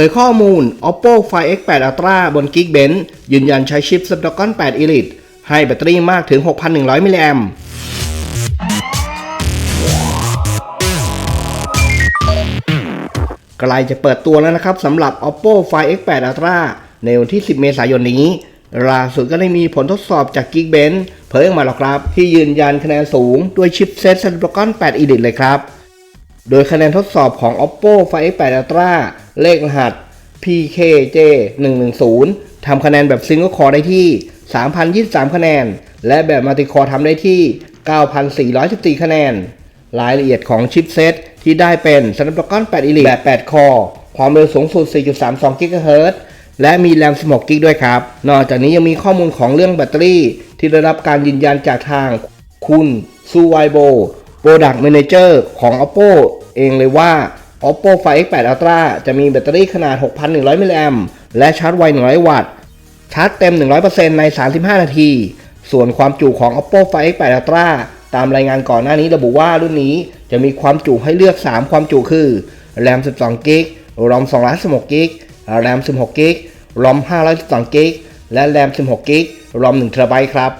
ผยข้อมูล Oppo Find X8 Ultra บน Geekbench ยืนยันใช้ชิป Snapdragon 8 Elite ให้แบตเตอรี่มากถึง 6,100 มิลลิแอมใกล้จะเปิดตัวแล้วนะครับสำหรับ Oppo Find X8 Ultra ในวันที่ 10 เมษายนนี้ ล่าสุดก็ได้มีผลทดสอบจาก Geekbench เผยออกมาแล้วครับ ที่ยืนยันคะแนนสูงด้วยชิปเซต Snapdragon 8 Elite เลยครับ โดยคะแนนทดสอบของ Oppo Find X8 Ultra เลขรหัส PKJ 110ทำคะแนนแบบ Single Core ได้ที่ 3,023 คะแนน และแบบ Multi Core ทำได้ที่ 9,414 คะแนน รายละเอียดของชิปเซตที่ได้เป็น Snapdragon 8 Elite แบบ8 Core ความเร็วสูงสุด 4.32 GHz และมีแรม16 GB ด้วยครับ นอกจากนี้ยังมีข้อมูลของเรื่องแบตเตอรี่ ที่ได้รับการยืนยันจากทางคุณซูไวโบ Product Manager ของ Oppo เองเลยว่า Oppo Find X8 Ultra จะมีแบตเตอรี่ขนาด 6,100 มิลลิแอมป์และชาร์จไว 100 วัตต์ ชาร์จเต็ม 100%ใน 35 นาที ส่วนความจุของ Oppo Find X8 Ultra ตามรายงานก่อนหน้านี้ระบุว่ารุ่นนี้จะมีความจุให้เลือก 3 ความจุคือ RAM 12 g b ROM 216 g b RAM 16 g b ROM 512 g b และ RAM 16 g b ROM1 TB ครับ